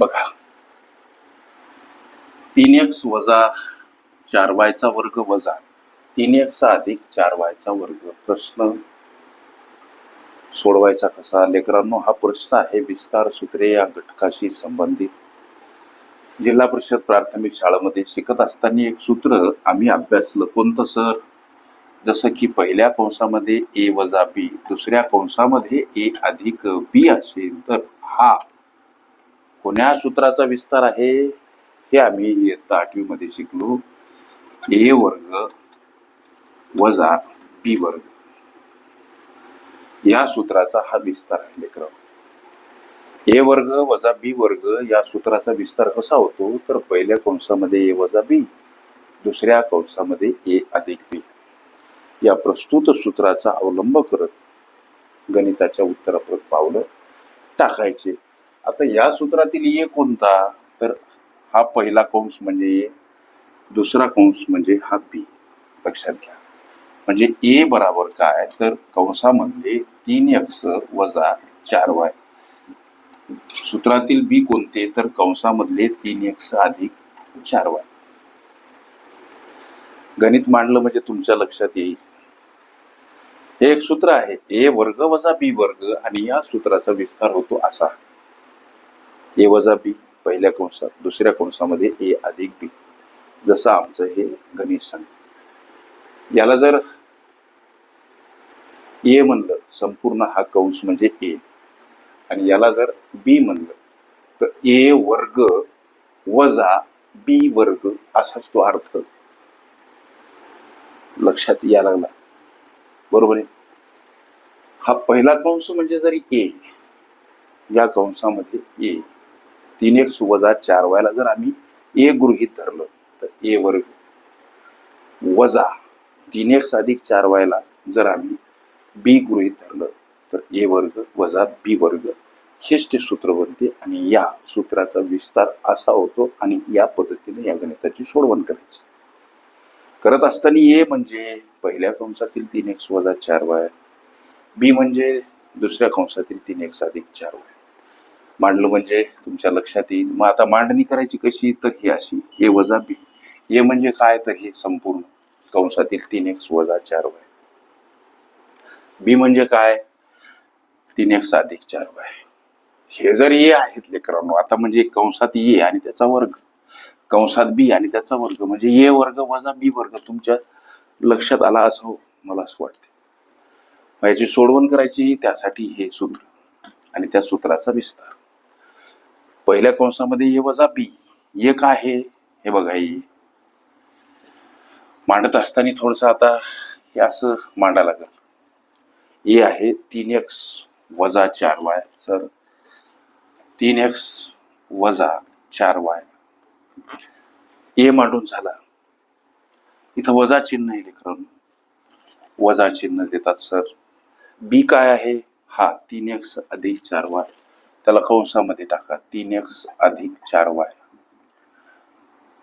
बघा. तीन एक्स वजा चार वायचा वर्ग वजा तीन एक्स अधिक चार वायचा वर्ग. प्रश्न सोडवायचा कसा? लेकरांनो हा प्रश्न आहे विस्तार सूत्रे या घटकाशी संबंधित. जिल्हा परिषद प्राथमिक शाळेमध्ये शिकत असताना एक सूत्र आम्ही अभ्यासलं. कोणतं सर? जसं की पहिल्या कंसामध्ये ए वजा बी दुसऱ्या कंसामध्ये ए अधिक बी असेल तर हा कोण्या सूत्राचा विस्तार आहे हे आम्ही इयत्ता आठवीमध्ये शिकलो. ए वर्ग वजा बी वर्ग. या सूत्राचा हा विस्तार आहे लेकर. ए वर्ग वजा बी वर्ग या सूत्राचा विस्तार कसा होतो? तर पहिल्या कंसामध्ये ए वजा बी दुसऱ्या कंसामध्ये ए अधिक बी. या प्रस्तुत सूत्राचा अवलंब करत गणिताच्या उत्तराप्रत पावलं टाकायचे. आता या सूत्रातील ए कोणता? तर हा पहिला कंस म्हणजे ये दुसरा कंस म्हणजे हा बी. लक्षात घ्या. म्हणजे ए बराबर काय? तर कंसामधले तीन एक्स वजा चार वाय. सूत्रातील बी कोणते? तर कंसामधले तीन एक्स अधिक चार वाय. गणित मांडलं म्हणजे तुमच्या लक्षात येईल. हे एक सूत्र आहे. ए वर्ग वजा बी वर्ग आणि या सूत्राचा विस्तार होतो असा. ए वजा बी पहिल्या कंसात दुसऱ्या कंसामध्ये ए अधिक बी जसं आमचं हे गणित सांग याला जर ए म्हणलं संपूर्ण हा कंस म्हणजे ए आणि याला जर बी म्हणलं तर ए वर्ग वजा बी वर्ग असाच तो अर्थ लक्षात या लागला. बरोबर आहे? हा पहिला कंस म्हणजे जरी ए या कंसामध्ये ए तीन एक वजा चार व्हायला जर आम्ही ए गृहित धरलं तर ए वर्ग वजा तीन एक अधिक चार व्हायला जर आम्ही बी गृहीत धरलं तर ए वर्ग वजा बी वर्ग. हेच ते सूत्र बनते आणि या सूत्राचा विस्तार असा होतो आणि या पद्धतीने या गणिताची सोडवण करायची. करत असताना ए म्हणजे पहिल्या कंसातील तीन एक्स वजा चार वाय बी म्हणजे दुसऱ्या कंसातील तीन एक्स अधिक चार वाय मांडलं म्हणजे तुमच्या लक्षात येईल. मग आता मांडणी करायची कशी? तर ही अशी ए वजा बी. ए म्हणजे काय? तर हे संपूर्ण. कंसातील तीन एक्स वजा चार वाय बी म्हणजे काय? तीन एक्स अधिक चार वाय हे जर ये आहेत लेकरांनो आता म्हणजे कंसात ये आणि त्याचा वर्ग. कंसात बी आणि त्याचा वर्ग. म्हणजे ए वर्ग वजा बी वर्ग तुमच्या लक्षात आला असं मला असं वाटते याची सोडवण करायची त्यासाठी हे सूत्र. आणि त्या सूत्राचा विस्तार. पहिल्या कंसामध्ये ये वजा बी ये काय आहे? हे बघा ये मांडत असताना थोडस आता हे असं मांडा लागेल. ए आहे तीन एक्स वजा चार वाय सर. तीन एक्स वजा चार वाय. ए मांडून झाला. इथं वजा चिन्ह आहे लेकरांनो वजा चिन्ह देतात सर. बी काय आहे? हा तीन एक्स अधिक चार वाय. त्याला कंसामध्ये टाका. तीन एक्स अधिक चार वाय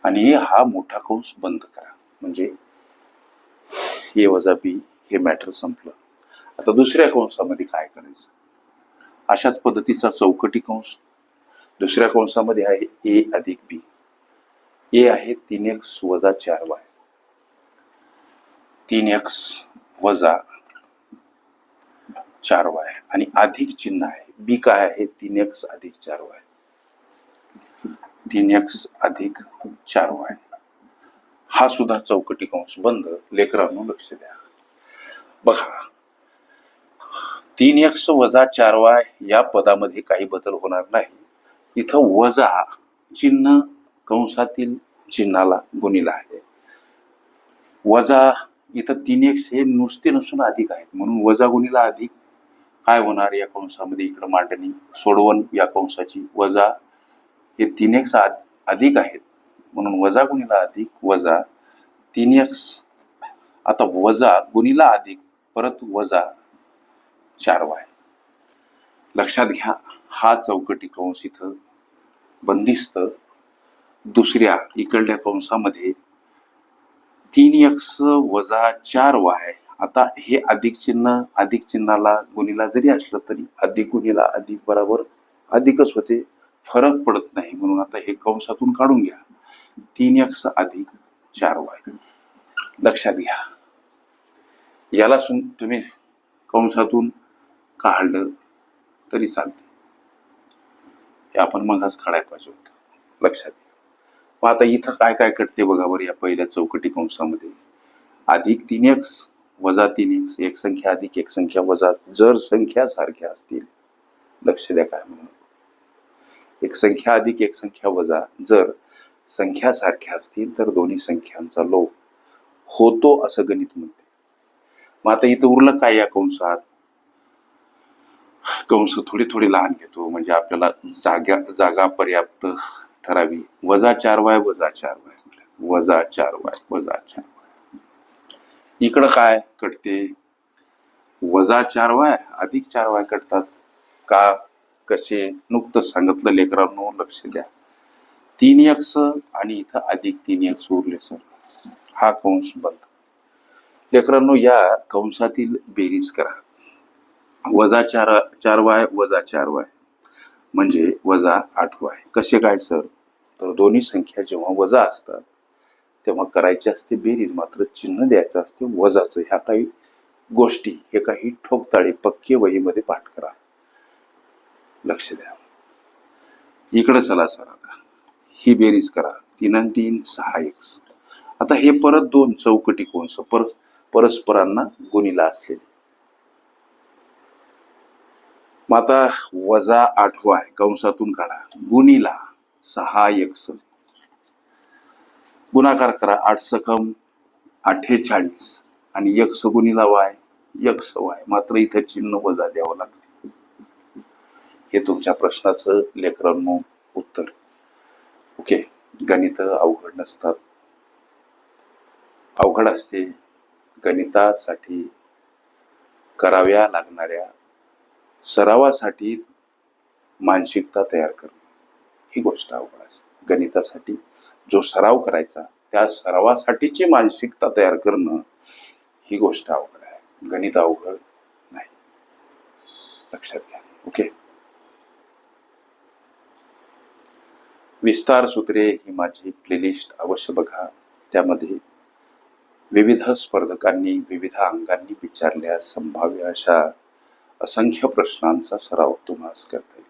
आणि हा मोठा कंस बंद करा. म्हणजे ए वजा बी हे मॅटर संपलं. आता दुसऱ्या कंसामध्ये काय करायचं? अशाच पद्धतीचा चौकटी कंस. दुसऱ्या कंसामध्ये आहे ए अधिक बी ए आहे तीन एक्स वजा चार वाय तीन एक्स वजा चार वाय आणि अधिक चिन्ह आहे. बी काय आहे? तीन एक्स अधिक चार वाय. तीन एक्स अधिक चार वाय. हा सुद्धा चौकटी कंस बंद. लेकरांनो लक्ष द्या. बघा. तीन एक्स वजा चार वाय या पदामध्ये काही बदल होणार नाही. इथं वजा चिन्ह कंसातील चिन्हाला गुणिला आहे. वजा इथं तीन एक्स हे नुसते नसून अधिक आहेत. म्हणून वजा गुणिला अधिक काय होणार या कंसामध्ये इकडं मांडणी सोडवण या कंसाची वजा हे तीन एक्स अधिक आहेत. म्हणून वजा गुणिला अधिक वजा तीन एक्स आता वजा गुणिला अधिक परत वजा चार वाय लक्षात घ्या हा चौकटी कंस इथं बंदिस्त. दुसऱ्या इकडल्या कंसामध्ये तीन एक्स वजा चार वाय आता हे अधिक चिन्ह अधिक चिन्हाला गुणीला जरी असलं तरी अधिक गुणीला अधिक बरोबर अधिकच होते. फरक पडत नाही म्हणून आता हे कंसातून काढून घ्या. तीन एक्स अधिक चार वाय. लक्षात घ्या. याला सुन- तुम्ही कंसातून काढलं तरी चालते. हे आपण मगाच काढायला पाहिजे होतं. लक्षात घ्या. मग आता इथं काय काय कटते बघा बरं या पहिल्या चौकटी कंसामध्ये. अधिक तीन एक्स वजा तीन एक संख्या अधिक एक संख्या वजा जर संख्या सारख्या असतील. लक्ष द्या काय म्हणून. एक संख्या अधिक एक संख्या वजा जर संख्या सारख्या असतील तर दोन्ही संख्यांचा लोप होतो असं गणित म्हणते. मग आता इथं उरलं काय या कंसात? कंस थोडी थोडी लहान घेतो म्हणजे आपल्याला जागा जागा पर्याप्त ठरावी. वजा चार वाय वजा चार वाय. वजा चार वाय वजा चार वाय. इकडं काय कटते? वजा चार वाय अधिक चार वाय कटतात. का? कसे? नुकतंच सांगितलं लेकरांनो लक्ष द्या. तीन एक्स आणि इथं अधिक तीन एक्स उरले सर हा कंस बंद. लेकरांनो या कंसातील बेरीज करा. वजा चार चार वाय वजा चार वाय. म्हणजे वजा आठ वाय. कसे काय सर तर दोन्ही संख्या जेव्हा वजा असतात तेव्हा करायची असते बेरीज मात्र चिन्ह द्यायचं असते वजाचं. ह्या काही गोष्टी हे काही ठोकताळे पक्के वहीमध्ये पाठ करा. लक्ष द्या. इकडे चला सर आता. ही बेरीज करा. तीन आणि तीन सहा एक. आता हे परत दोन चौकटी कोणस? पर परस्परांना गुणीला असलेले. मग आता वजा आठवा आहे. कंसातून काढा. गुणीला सहा एक गुणाकार करा. आठ सकम अठ्ठेचाळीस. आणि एक सगुणीला वाय एक वाय मात्र इथं चिन्ह वजा द्यावं लागते. हे तुमच्या प्रश्नाचं लेकरांनो उत्तर. ओके? गणित अवघड नसतात. अवघड असते. गणितासाठी कराव्या लागणाऱ्या सरावासाठी मानसिकता तयार करणे. ही गोष्ट अवघड असते. गणितासाठी जो सराव करायचा त्या सरावासाठीची मानसिकता तयार करणं ही गोष्ट अवघड आहे. गणित अवघड नाही. लक्षात घ्या. ओके? विस्तार सूत्रे ही माझी प्लेलिस्ट अवश्य बघा. त्यामध्ये विविध स्पर्धकांनी विविध अंगांनी विचारल्या संभाव्य अशा असंख्य प्रश्नांचा सराव तुम्हाला करता